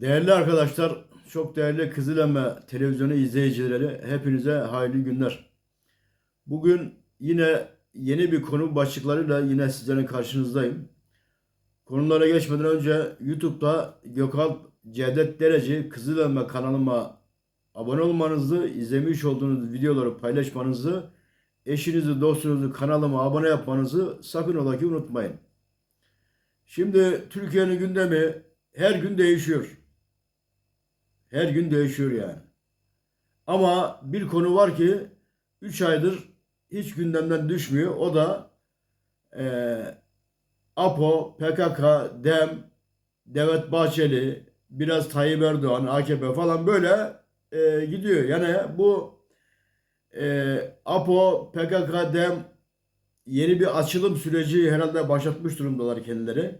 Değerli arkadaşlar, çok değerli Kızılemme televizyonu izleyicileri, hepinize hayırlı günler. Bugün yine yeni bir konu başlıklarıyla yine sizlerin karşınızdayım. Konulara geçmeden önce YouTube'da Gökalp Cevdet Dereci Kızılemme kanalıma abone olmanızı, izlemiş olduğunuz videoları paylaşmanızı, eşinizi, dostunuzu kanalıma abone yapmanızı sakın ola ki unutmayın. Şimdi Türkiye'nin gündemi her gün değişiyor. Her gün değişiyor yani. Ama bir konu var ki 3 aydır hiç gündemden düşmüyor. O da eee APO, PKK, DEM, Devlet Bahçeli, biraz Tayyip Erdoğan, AKP falan böyle eee, gidiyor. Yani bu eee, APO, PKK, DEM yeni bir açılım süreci herhalde başlatmış durumdalar kendileri.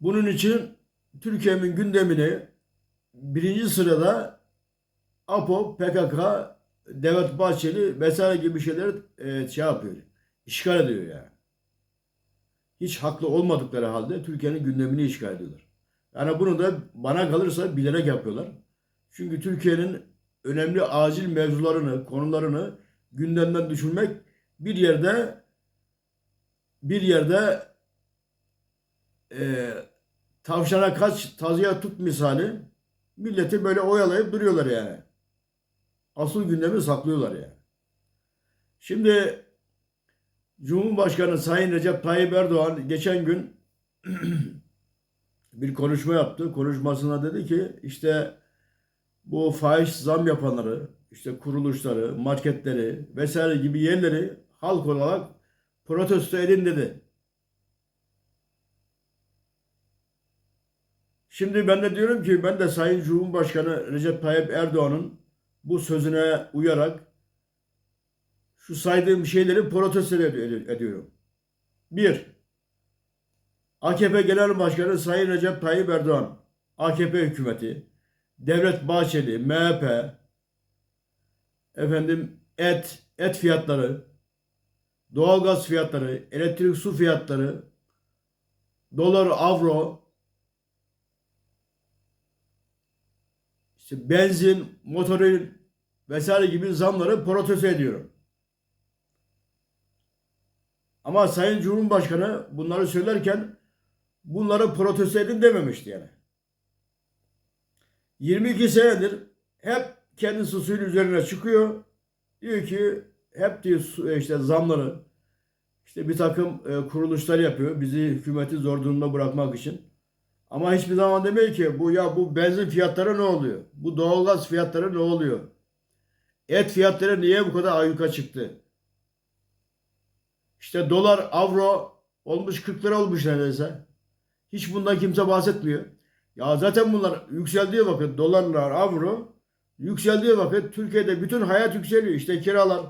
Bunun için Türkiye'nin gündemini birinci sırada APO, PKK, Devlet Bahçeli vesaire gibi şeyler e, şey yapıyor. işgal ediyor yani. Hiç haklı olmadıkları halde Türkiye'nin gündemini işgal ediyorlar. Yani bunu da bana kalırsa bilerek yapıyorlar. Çünkü Türkiye'nin önemli acil mevzularını, konularını gündemden düşürmek bir yerde bir yerde e, tavşana kaç tazıya tut misali milleti böyle oyalayıp duruyorlar yani. Asıl gündemi saklıyorlar yani. Şimdi Cumhurbaşkanı Sayın Recep Tayyip Erdoğan geçen gün bir konuşma yaptı. Konuşmasında dedi ki işte bu faiz zam yapanları, işte kuruluşları, marketleri vesaire gibi yerleri halk olarak protesto edin dedi. Şimdi ben de diyorum ki ben de Sayın Cumhurbaşkanı Recep Tayyip Erdoğan'ın bu sözüne uyarak şu saydığım şeyleri protesto ed- ediyorum. Bir, AKP Genel Başkanı Sayın Recep Tayyip Erdoğan, AKP hükümeti, Devlet Bahçeli, MHP, efendim et, et fiyatları, doğalgaz fiyatları, elektrik su fiyatları, dolar, avro, işte benzin, motoril vesaire gibi zamları protesto ediyorum. Ama Sayın Cumhurbaşkanı bunları söylerken bunları protesto edin dememişti yani. 22 senedir hep kendisi suyun üzerine çıkıyor. Diyor ki hep diyor su- işte zamları işte bir takım e, kuruluşlar yapıyor. Bizi hükümeti zor durumda bırakmak için. Ama hiçbir zaman demiyor ki bu ya bu benzin fiyatları ne oluyor? Bu doğalgaz fiyatları ne oluyor? Et fiyatları niye bu kadar ayyuka çıktı? İşte dolar, avro olmuş 40 lira olmuş neredeyse. Hiç bundan kimse bahsetmiyor. Ya zaten bunlar yükseldiği vakit dolarlar, avro yükseldiği vakit Türkiye'de bütün hayat yükseliyor. İşte kiralar.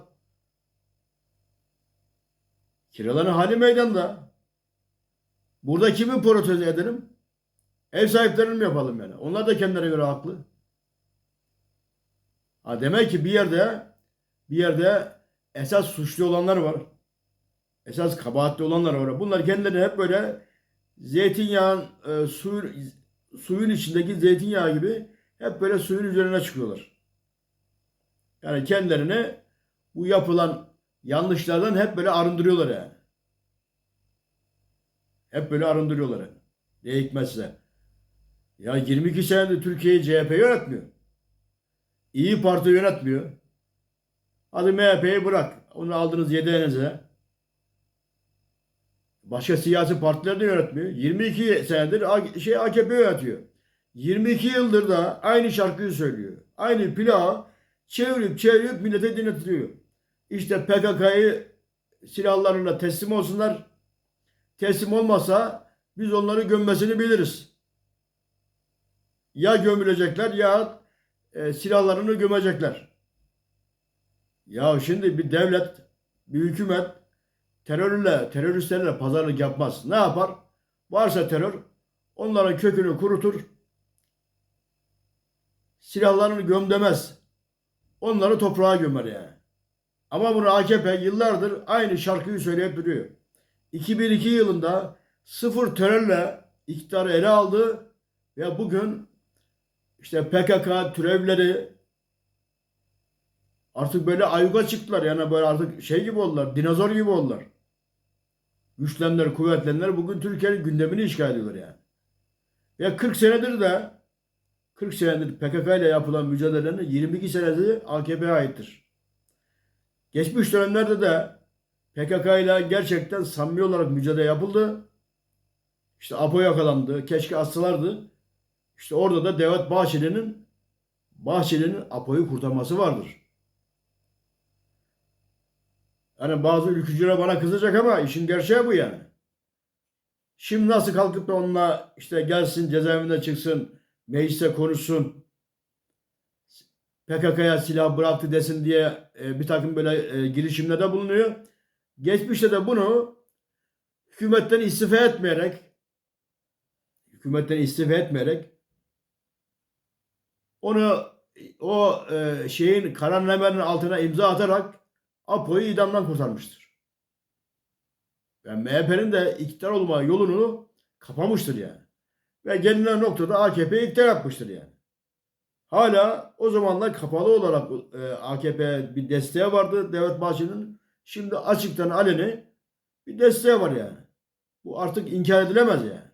Kiraların hali meydanda. Burada kimi protesto edelim? Ev sahiplerini mi yapalım yani? Onlar da kendilerine göre haklı. Ha demek ki bir yerde bir yerde esas suçlu olanlar var. Esas kabahatli olanlar var. Bunlar kendilerini hep böyle zeytinyağın e, suyun suyun içindeki zeytinyağı gibi hep böyle suyun üzerine çıkıyorlar. Yani kendilerini bu yapılan yanlışlardan hep böyle arındırıyorlar yani. Hep böyle arındırıyorlar yani. Ne hikmetse. Ya 22 senedir Türkiye'yi CHP yönetmiyor. İyi Parti yönetmiyor. Hadi MHP'yi bırak. Onu aldınız yedeğinize. Başka siyasi partiler de yönetmiyor. 22 senedir şey AKP yönetiyor. 22 yıldır da aynı şarkıyı söylüyor. Aynı plağı çevirip çevirip millete dinletiyor. İşte PKK'yı silahlarına teslim olsunlar. Teslim olmasa biz onları gömmesini biliriz. Ya gömülecekler ya e, silahlarını gömecekler. Ya şimdi bir devlet, bir hükümet terörle, teröristlerle pazarlık yapmaz. Ne yapar? Varsa terör, onların kökünü kurutur. Silahlarını göm demez. Onları toprağa gömer yani. Ama bunu AKP yıllardır aynı şarkıyı söyleyip duruyor. 2002 yılında sıfır terörle iktidarı ele aldı ve bugün işte PKK türevleri artık böyle ayyuka çıktılar. Yani böyle artık şey gibi oldular, dinozor gibi oldular. Güçlenler, kuvvetlenler bugün Türkiye'nin gündemini işgal ediyorlar yani. Ve 40 senedir de 40 senedir PKK ile yapılan mücadelenin 22 senesi AKP'ye aittir. Geçmiş dönemlerde de PKK ile gerçekten samimi olarak mücadele yapıldı. İşte APO yakalandı. Keşke assalardı. İşte orada da Devlet Bahçeli'nin Bahçeli'nin APO'yu kurtarması vardır. Hani bazı ülkücüler bana kızacak ama işin gerçeği bu yani. Şimdi nasıl kalkıp da onunla işte gelsin cezaevinde çıksın, meclise konuşsun, PKK'ya silah bıraktı desin diye e, bir takım böyle e, girişimlerde bulunuyor. Geçmişte de bunu hükümetten istifa etmeyerek hükümetten istifa etmeyerek onu o e, şeyin kararnamenin altına imza atarak Apo'yu idamdan kurtarmıştır. Yani MHP'nin de iktidar olma yolunu kapamıştır yani. Ve gelinen noktada AKP iktidar yapmıştır yani. Hala o zamanlar kapalı olarak e, AKP bir desteği vardı Devlet Bahçeli'nin. Şimdi açıktan aleni bir desteği var yani. Bu artık inkar edilemez yani.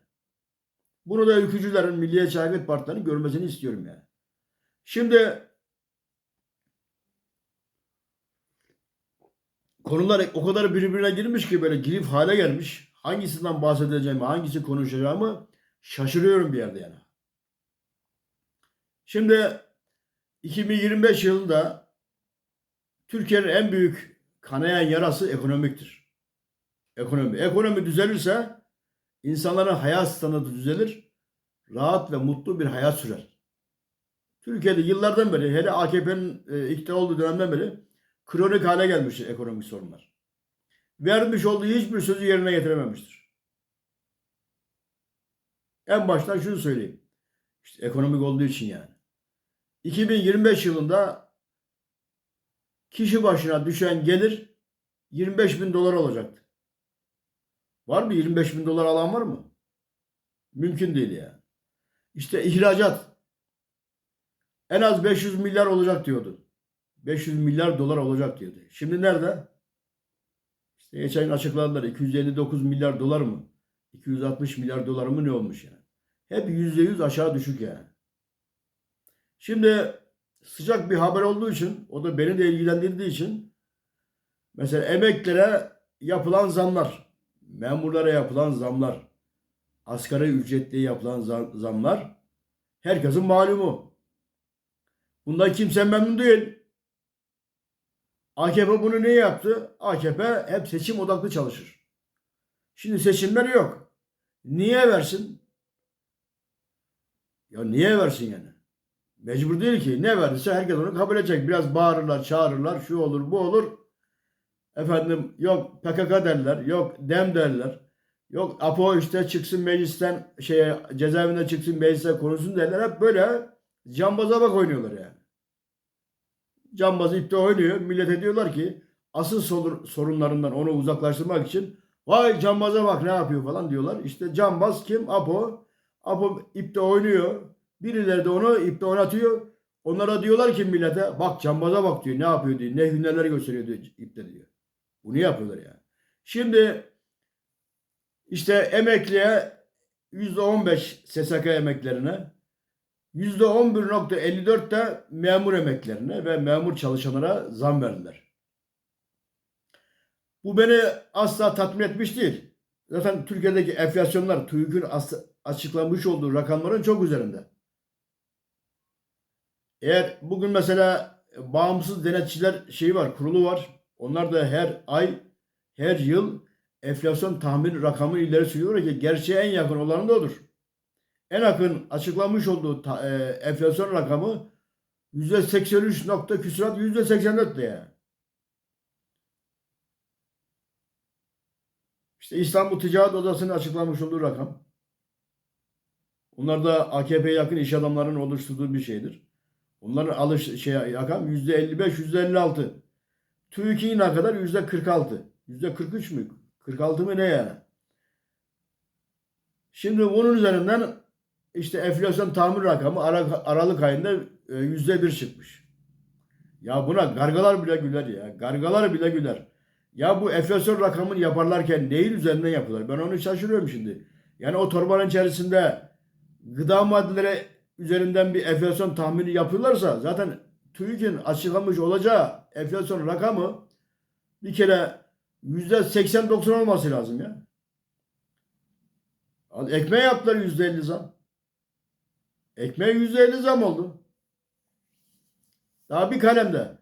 Bunu da ülkücülerin, Milliyetçi Hareket Partilerinin görmesini istiyorum yani. Şimdi konular o kadar birbirine girmiş ki böyle girif hale gelmiş. Hangisinden bahsedeceğimi, hangisi konuşacağımı şaşırıyorum bir yerde yani. Şimdi 2025 yılında Türkiye'nin en büyük kanayan yarası ekonomiktir. Ekonomi. Ekonomi düzelirse insanların hayat standartı düzelir. Rahat ve mutlu bir hayat sürer. Türkiye'de yıllardan beri hele AKP'nin e, iktidar olduğu dönemden beri kronik hale gelmiştir ekonomik sorunlar. Vermiş olduğu hiçbir sözü yerine getirememiştir. En baştan şunu söyleyeyim. İşte ekonomik olduğu için yani. 2025 yılında kişi başına düşen gelir 25 bin dolar olacaktı. Var mı 25 bin dolar alan var mı? Mümkün değil yani. İşte ihracat en az 500 milyar olacak diyordu. 500 milyar dolar olacak diyordu. Şimdi nerede? İşte geçen açıkladılar 259 milyar dolar mı? 260 milyar dolar mı ne olmuş yani? Hep %100 aşağı düşük yani. Şimdi sıcak bir haber olduğu için o da beni de ilgilendirdiği için mesela emeklere yapılan zamlar, memurlara yapılan zamlar, asgari ücretliye yapılan zamlar herkesin malumu. Bundan kimse memnun değil. AKP bunu niye yaptı? AKP hep seçim odaklı çalışır. Şimdi seçimler yok. Niye versin? Ya niye versin yani? Mecbur değil ki. Ne verirse herkes onu kabul edecek. Biraz bağırırlar, çağırırlar. Şu olur, bu olur. Efendim yok PKK derler. Yok DEM derler. Yok APO işte çıksın meclisten şeye cezaevinde çıksın meclise konuşsun derler. Hep böyle cambaza bak oynuyorlar yani. Cambazı ipte oynuyor. Millete diyorlar ki asıl sorunlarından onu uzaklaştırmak için vay cambaza bak ne yapıyor falan diyorlar. İşte cambaz kim? Apo. Apo ipte oynuyor. Birileri de onu ipte oynatıyor. Onlara diyorlar ki millete bak cambaza bak diyor ne yapıyor diyor. Ne hünerler gösteriyor diyor ipte diyor. Bunu yapıyorlar yani. Şimdi işte emekliye %15 SSK emeklerine %11.54 de memur emeklerine ve memur çalışanlara zam verdiler. Bu beni asla tatmin etmiş değil. Zaten Türkiye'deki enflasyonlar TÜİK'in açıklamış olduğu rakamların çok üzerinde. Eğer bugün mesela bağımsız denetçiler şeyi var, kurulu var. Onlar da her ay, her yıl enflasyon tahmin rakamı ileri sürüyor ki gerçeğe en yakın olanı da odur. En yakın açıklanmış olduğu ta, e, enflasyon rakamı %83 nokta küsurat %84 yani. İşte İstanbul Ticaret Odası'nın açıklamış olduğu rakam. Onlar da AKP'ye yakın iş adamlarının oluşturduğu bir şeydir. Onların alış şey rakam yüzde 55, yüzde 56. TÜİK'in kadar? Yüzde 46. Yüzde 43 mü? 46 mı ne yani? Şimdi bunun üzerinden işte enflasyon tahmin rakamı Ara- Aralık ayında e, yüzde bir çıkmış. Ya buna gargalar bile güler ya. Gargalar bile güler. Ya bu enflasyon rakamını yaparlarken neyin üzerinden yapıyorlar? Ben onu şaşırıyorum şimdi. Yani o torbanın içerisinde gıda maddeleri üzerinden bir enflasyon tahmini yapıyorlarsa zaten TÜİK'in açıklamış olacağı enflasyon rakamı bir kere yüzde 80-90 olması lazım ya. Ekmeğe yaptılar yüzde 50 zam. Ekmeğe yüzde 50 zam oldu. Daha bir kalemde.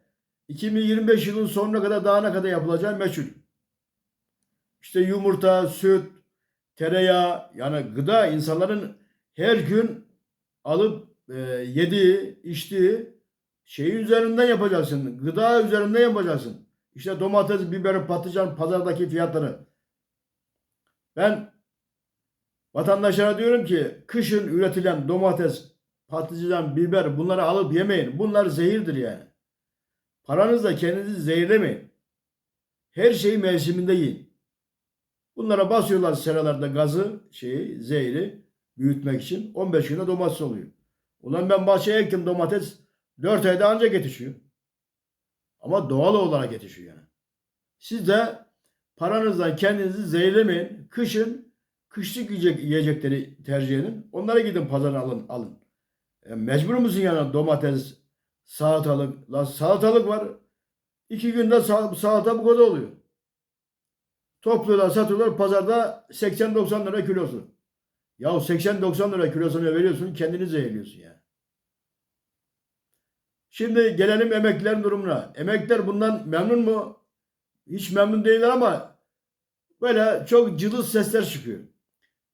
2025 yılın sonuna kadar daha ne kadar yapılacağı meçhul. İşte yumurta, süt, tereyağı yani gıda insanların her gün alıp e, yediği, içtiği şeyi üzerinden yapacaksın. Gıda üzerinden yapacaksın. İşte domates, biber, patlıcan pazardaki fiyatları. Ben vatandaşlara diyorum ki kışın üretilen domates, patlıcan, biber bunları alıp yemeyin. Bunlar zehirdir yani. Paranızla kendinizi zehirlemeyin. Her şeyi mevsiminde yiyin. Bunlara basıyorlar seralarda gazı, şeyi, zehri büyütmek için. 15 günde domates oluyor. Ulan ben bahçeye ektim domates 4 ayda ancak yetişiyor. Ama doğal olarak yetişiyor yani. Siz de paranızdan kendinizi zehirlemeyin. Kışın kışlık yiyecek, yiyecekleri tercih edin. Onlara gidin pazara alın. alın. E, mecbur musun yani domates, salatalık? La salatalık var. İki günde sal- salata bu kadar oluyor. Topluyorlar, satıyorlar. Pazarda 80-90 lira kilosu. Ya 80-90 lira kilosunu veriyorsun, kendini zehirliyorsun yani. Şimdi gelelim emeklilerin durumuna. Emekliler bundan memnun mu? Hiç memnun değiller ama böyle çok cılız sesler çıkıyor.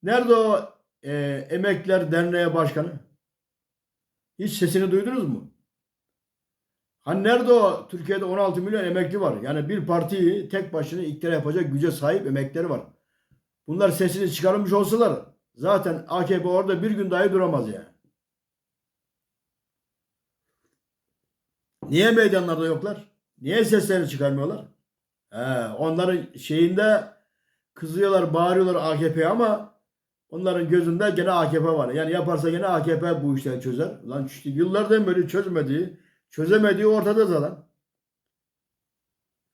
Nerede o e, Emekliler Derneği Başkanı? Hiç sesini duydunuz mu? Hani nerede o? Türkiye'de 16 milyon emekli var. Yani bir partiyi tek başına iktidar yapacak güce sahip emeklileri var. Bunlar sesini çıkarmış olsalar zaten AKP orada bir gün dahi duramaz yani. Niye meydanlarda yoklar? Niye seslerini çıkarmıyorlar? He, onların şeyinde kızıyorlar, bağırıyorlar AKP'ye ama onların gözünde gene AKP var. Yani yaparsa gene AKP bu işleri çözer. Lan işte yıllardan beri çözmediği, çözemediği ortada zaten.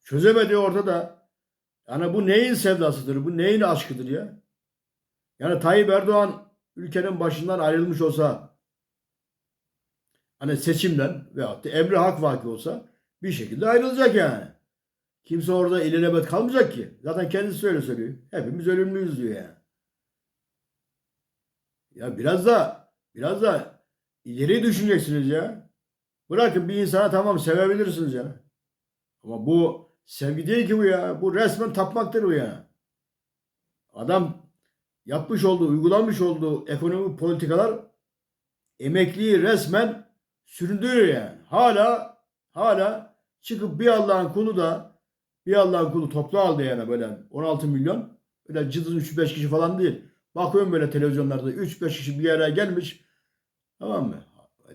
Çözemediği ortada. Yani bu neyin sevdasıdır? Bu neyin aşkıdır ya? Yani Tayyip Erdoğan ülkenin başından ayrılmış olsa hani seçimden veyahut da emri hak vaki olsa bir şekilde ayrılacak yani. Kimse orada ilelebet kalmayacak ki. Zaten kendisi öyle söylüyor. Hepimiz ölümlüyüz diyor yani. Ya biraz da biraz da ileri düşüneceksiniz ya. Bırakın bir insana tamam sevebilirsiniz ya. Ama bu sevgi değil ki bu ya. Bu resmen tapmaktır bu ya. Adam yapmış olduğu, uygulamış olduğu ekonomik politikalar emekliyi resmen süründürüyor yani. Hala hala çıkıp bir Allah'ın kulu da bir Allah'ın kulu toplu aldı yani böyle 16 milyon. Öyle cızın 3-5 kişi falan değil. Bakıyorum böyle televizyonlarda 3-5 kişi bir yere gelmiş. Tamam mı?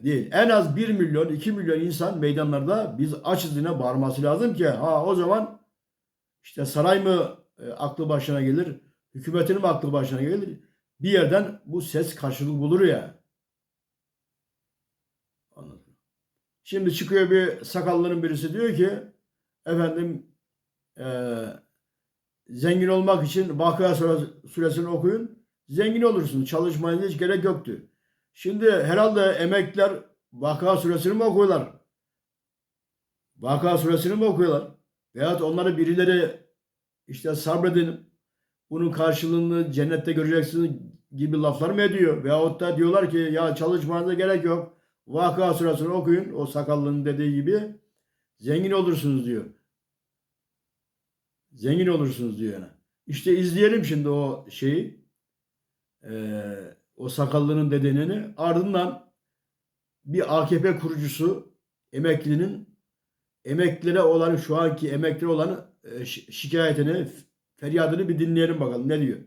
Değil. En az 1 milyon 2 milyon insan meydanlarda biz açız yine bağırması lazım ki ha o zaman işte saray mı e, aklı başına gelir, hükümetin mi aklı başına gelir? Bir yerden bu ses karşılık bulur ya. Anladım. Şimdi çıkıyor bir sakallının birisi diyor ki efendim eee, zengin olmak için Sure- suresini okuyun. Zengin olursun. Çalışmaya hiç gerek yoktu. Şimdi herhalde emekliler Vakıa suresini mi okuyorlar? Vakıa suresini mi okuyorlar? Veyahut onları birileri işte sabredin bunun karşılığını cennette göreceksiniz gibi laflar mı ediyor? Veyahut da diyorlar ki ya çalışmanıza gerek yok. Vakıa suresini okuyun. O sakallının dediği gibi zengin olursunuz diyor. Zengin olursunuz diyor yani. İşte izleyelim şimdi o şeyi. Ee, o sakallının dediğini. Ardından bir AKP kurucusu emeklinin emeklilere olan şu anki emekli olan e, şi- şikayetini, feryadını bir dinleyelim bakalım ne diyor.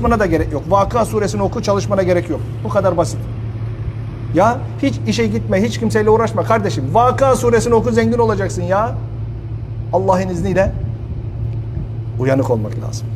Çalışmana da gerek yok. Vakıa suresini oku çalışmana gerek yok. Bu kadar basit. Ya hiç işe gitme, hiç kimseyle uğraşma kardeşim. Vakıa suresini oku zengin olacaksın ya. Allah'ın izniyle uyanık olmak lazım.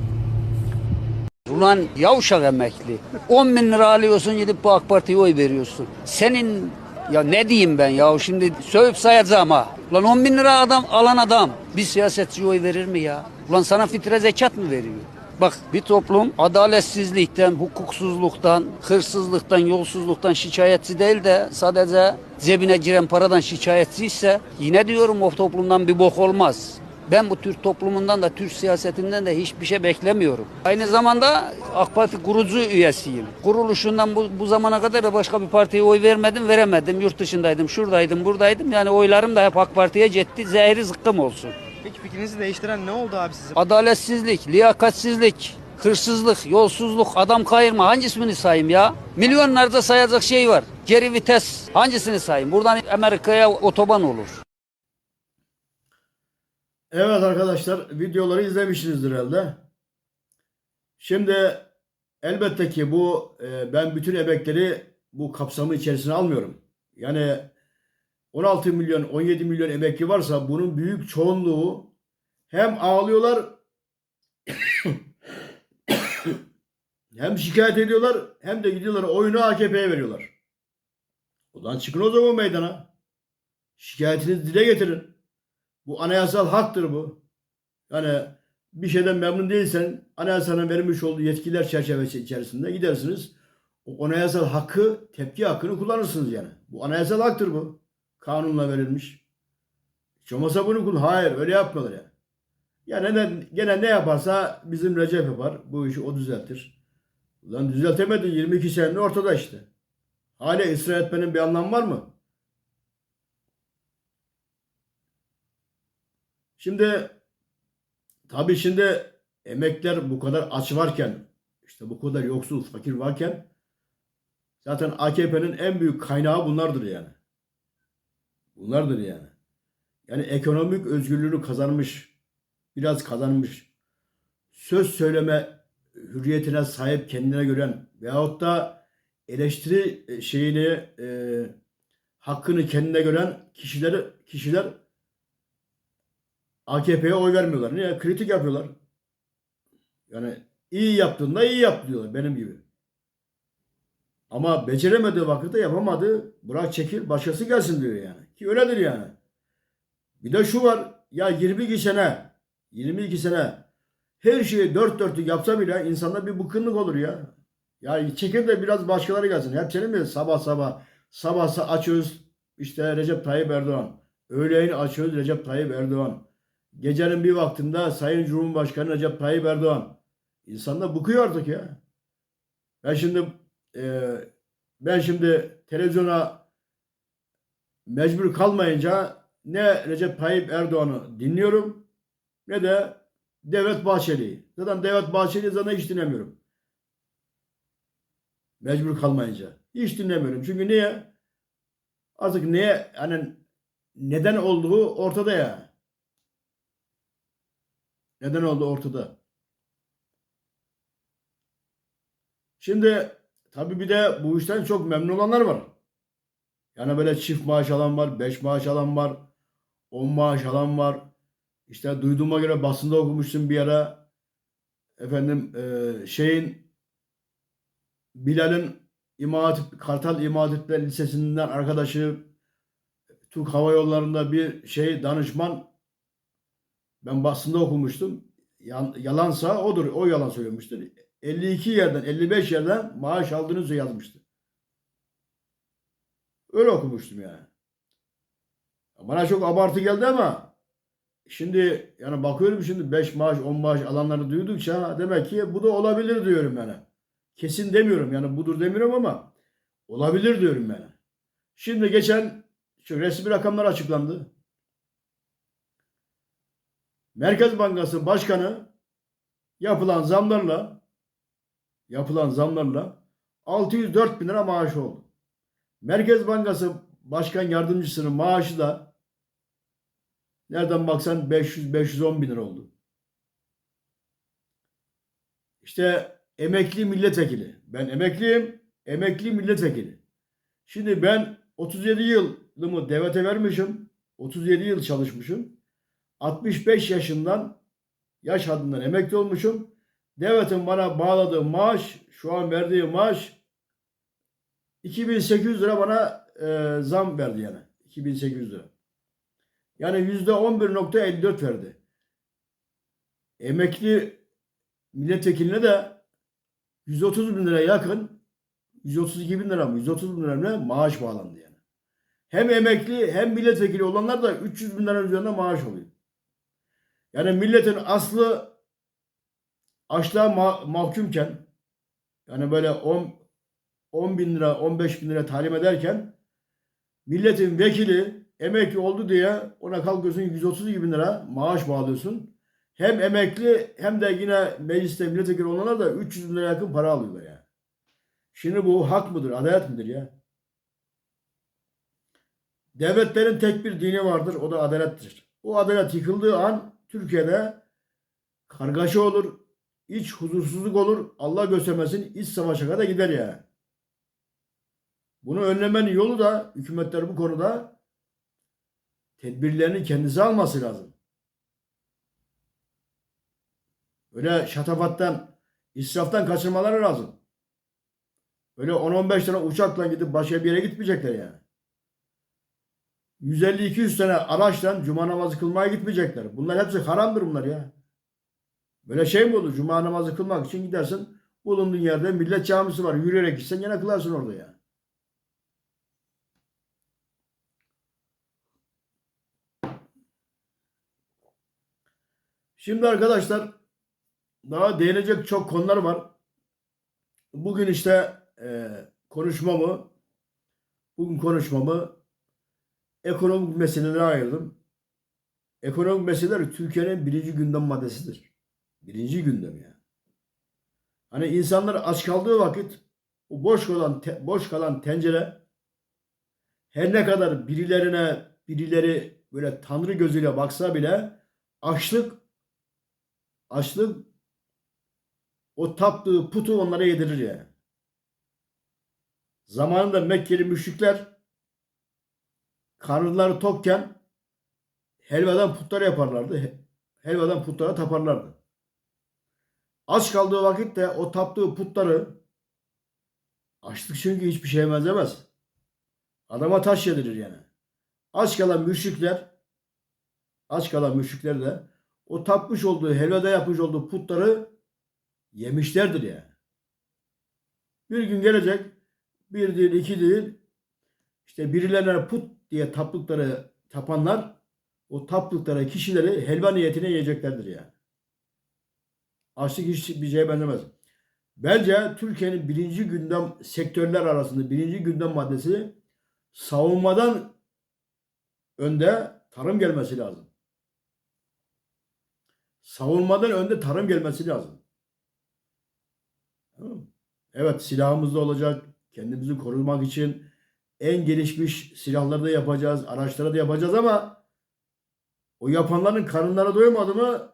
Ulan yavşak emekli. 10 bin lira alıyorsun gidip bu AK Parti'ye oy veriyorsun. Senin ya ne diyeyim ben ya şimdi sövüp sayacağım ha. Ulan 10 bin lira adam alan adam bir siyasetçiye oy verir mi ya? Ulan sana fitre zekat mı veriyor? Bak bir toplum adaletsizlikten, hukuksuzluktan, hırsızlıktan, yolsuzluktan şikayetçi değil de sadece cebine giren paradan şikayetçi ise yine diyorum o toplumdan bir bok olmaz. Ben bu Türk toplumundan da Türk siyasetinden de hiçbir şey beklemiyorum. Aynı zamanda AK Parti kurucu üyesiyim. Kuruluşundan bu, bu zamana kadar da başka bir partiye oy vermedim, veremedim. Yurt dışındaydım, şuradaydım, buradaydım. Yani oylarım da hep AK Parti'ye gitti. Zehri zıkkım olsun. Peki fikrinizi değiştiren ne oldu abi sizin? Adaletsizlik, liyakatsizlik, hırsızlık, yolsuzluk, adam kayırma hangisini sayayım ya? Milyonlarca sayacak şey var. Geri vites hangisini sayayım? Buradan Amerika'ya otoban olur. Evet arkadaşlar videoları izlemişsinizdir herhalde. Şimdi elbette ki bu e, ben bütün emekleri bu kapsamı içerisine almıyorum. Yani 16 milyon 17 milyon emekli varsa bunun büyük çoğunluğu hem ağlıyorlar hem şikayet ediyorlar hem de gidiyorlar oyunu AKP'ye veriyorlar. Ulan çıkın o zaman meydana. Şikayetinizi dile getirin. Bu anayasal haktır bu. Yani bir şeyden memnun değilsen anayasanın vermiş olduğu yetkiler çerçevesi içerisinde gidersiniz. O anayasal hakkı, tepki hakkını kullanırsınız yani. Bu anayasal haktır bu. Kanunla verilmiş. Hiç olmazsa bunu kullan. Hayır öyle yapmıyorlar yani. Ya neden, gene ne yaparsa bizim Recep yapar. Bu işi o düzeltir. Ulan düzeltemedi 22 senenin ortada işte. Hala ısrar etmenin bir anlamı var mı? Şimdi tabii şimdi emekler bu kadar aç varken işte bu kadar yoksul fakir varken zaten AKP'nin en büyük kaynağı bunlardır yani. Bunlardır yani. Yani ekonomik özgürlüğünü kazanmış, biraz kazanmış, söz söyleme hürriyetine sahip kendine gören veyahut da eleştiri e, şeyini e, hakkını kendine gören kişileri kişiler AKP'ye oy vermiyorlar. Niye? Kritik yapıyorlar. Yani iyi yaptığında iyi yap diyorlar benim gibi. Ama beceremediği vakitte yapamadı. Bırak çekil başkası gelsin diyor yani. Ki öyledir yani. Bir de şu var. Ya 22 sene 22 sene her şeyi dört dörtlük yapsa bile insanda bir bıkkınlık olur ya. Ya çekil de biraz başkaları gelsin. Hep senin mi sabah sabah sabah açıyoruz işte Recep Tayyip Erdoğan. Öğleyin açıyoruz Recep Tayyip Erdoğan. Gecenin bir vaktinde Sayın Cumhurbaşkanı Recep Tayyip Erdoğan. İnsanlar bıkıyor artık ya. Ben şimdi e, ben şimdi televizyona mecbur kalmayınca ne Recep Tayyip Erdoğan'ı dinliyorum ne de Devlet Bahçeli'yi. Zaten Devlet Bahçeli'yi zaten hiç dinlemiyorum. Mecbur kalmayınca. Hiç dinlemiyorum. Çünkü niye? Artık niye hani neden olduğu ortada ya. Neden oldu ortada. Şimdi tabii bir de bu işten çok memnun olanlar var. Yani böyle çift maaş alan var, beş maaş alan var, on maaş alan var. İşte duyduğuma göre basında okumuştum bir ara. Efendim e, şeyin Bilal'in İmam Kartal İmam Lisesi'nden arkadaşı Türk Hava Yolları'nda bir şey danışman ben basında okumuştum. Yalansa odur. O yalan söylemiştir. 52 yerden 55 yerden maaş aldığını yazmıştı. Öyle okumuştum yani. Bana çok abartı geldi ama şimdi yani bakıyorum şimdi 5 maaş 10 maaş alanları duydukça demek ki bu da olabilir diyorum yani. Kesin demiyorum yani budur demiyorum ama olabilir diyorum yani. Şimdi geçen şu resmi rakamlar açıklandı. Merkez Bankası Başkanı yapılan zamlarla yapılan zamlarla 604 bin lira maaş oldu. Merkez Bankası Başkan Yardımcısının maaşı da nereden baksan 500-510 bin lira oldu. İşte emekli milletvekili. Ben emekliyim. Emekli milletvekili. Şimdi ben 37 yılımı devlete vermişim. 37 yıl çalışmışım. 65 yaşından yaş haddından emekli olmuşum. devletin bana bağladığı maaş, şu an verdiği maaş 2800 lira bana e, zam verdi yani. 2800 lira. Yani %11.54 verdi. Emekli milletvekiline de 130 bin liraya yakın 132 bin lira mı 130 bin lira mı maaş bağlandı yani. Hem emekli hem milletvekili olanlar da 300 bin lira üzerinde maaş oluyor. Yani milletin aslı açlığa ma- mahkumken yani böyle 10 10 bin lira 15 bin lira talim ederken milletin vekili emekli oldu diye ona kalkıyorsun 132 bin lira maaş bağlıyorsun. Hem emekli hem de yine mecliste milletvekili olanlar da 300 bin lira yakın para alıyorlar yani. Şimdi bu hak mıdır, adalet midir ya? Devletlerin tek bir dini vardır, o da adalettir. O adalet yıkıldığı an Türkiye'de kargaşa olur, iç huzursuzluk olur, Allah göstermesin iç savaşa kadar gider yani. Bunu önlemenin yolu da hükümetler bu konuda tedbirlerini kendisi alması lazım. Öyle şatafattan, israftan kaçırmaları lazım. Öyle 10-15 tane uçakla gidip başka bir yere gitmeyecekler yani. 150-200 tane araçla cuma namazı kılmaya gitmeyecekler. Bunlar hepsi haramdır bunlar ya. Böyle şey mi olur? Cuma namazı kılmak için gidersin. Bulunduğun yerde millet camisi var. Yürüyerek gitsen yine kılarsın orada ya. Şimdi arkadaşlar daha değinecek çok konular var. Bugün işte e, konuşmamı bugün konuşmamı ekonomik meselelere ayırdım. Ekonomik meseleler Türkiye'nin birinci gündem maddesidir. Birinci gündem ya. Hani insanlar aç kaldığı vakit o boş kalan te- boş kalan tencere her ne kadar birilerine birileri böyle tanrı gözüyle baksa bile açlık açlık o taptığı putu onlara yedirir yani. Zamanında Mekkeli müşrikler karınları tokken helvadan putlar yaparlardı. He- Helvadan putlara taparlardı. Aç kaldığı vakitte o taptığı putları açlık çünkü hiçbir şeye benzemez. Adama taş yedirir yani. Aç kalan müşrikler aç kalan müşrikler de o tapmış olduğu helvada yapmış olduğu putları yemişlerdir yani. Bir gün gelecek bir değil iki değil işte birilerine put diye taptıkları tapanlar o taptıkları kişileri helva niyetine yiyeceklerdir yani. Açlık hiç bir şeye benzemez. Bence Türkiye'nin birinci gündem sektörler arasında birinci gündem maddesi savunmadan önde tarım gelmesi lazım. Savunmadan önde tarım gelmesi lazım. Evet silahımız da olacak. Kendimizi korumak için en gelişmiş silahları da yapacağız. Araçları da yapacağız ama o yapanların karınları doymadı mı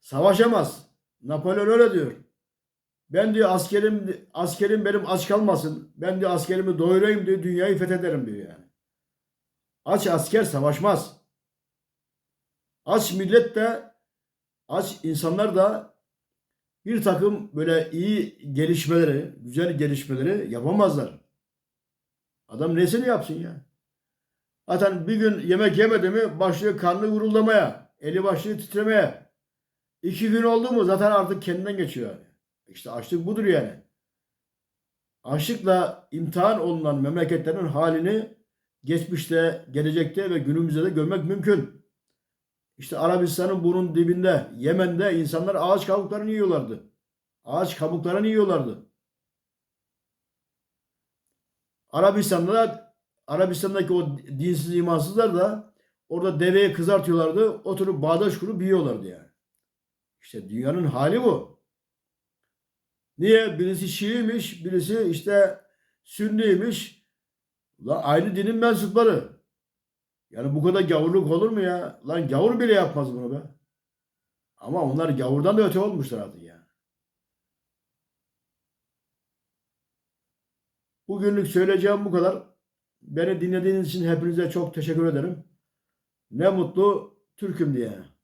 savaşamaz. Napolyon öyle diyor. Ben diyor askerim askerim benim aç kalmasın. Ben diyor askerimi doyurayım diyor dünyayı fethederim diyor yani. Aç asker savaşmaz. Aç millet de aç insanlar da bir takım böyle iyi gelişmeleri, güzel gelişmeleri yapamazlar. Adam nesini yapsın ya? Zaten bir gün yemek yemedi mi başlıyor karnı guruldamaya, eli başlıyor titremeye. İki gün oldu mu zaten artık kendinden geçiyor yani. İşte açlık budur yani. Açlıkla imtihan olunan memleketlerin halini geçmişte, gelecekte ve günümüzde de görmek mümkün. İşte Arabistan'ın bunun dibinde, Yemen'de insanlar ağaç kabuklarını yiyorlardı. Ağaç kabuklarını yiyorlardı. Arabistan'da da Arabistan'daki o dinsiz imansızlar da orada deveye kızartıyorlardı. Oturup bağdaş kurup yiyorlardı yani. İşte dünyanın hali bu. Niye? Birisi Şiiymiş, birisi işte Sünniymiş. Lan aynı dinin mensupları. Yani bu kadar gavurluk olur mu ya? Lan gavur bile yapmaz bunu be. Ama onlar gavurdan da öte olmuşlar artık ya. Bugünlük söyleyeceğim bu kadar. Beni dinlediğiniz için hepinize çok teşekkür ederim. Ne mutlu Türk'üm diye.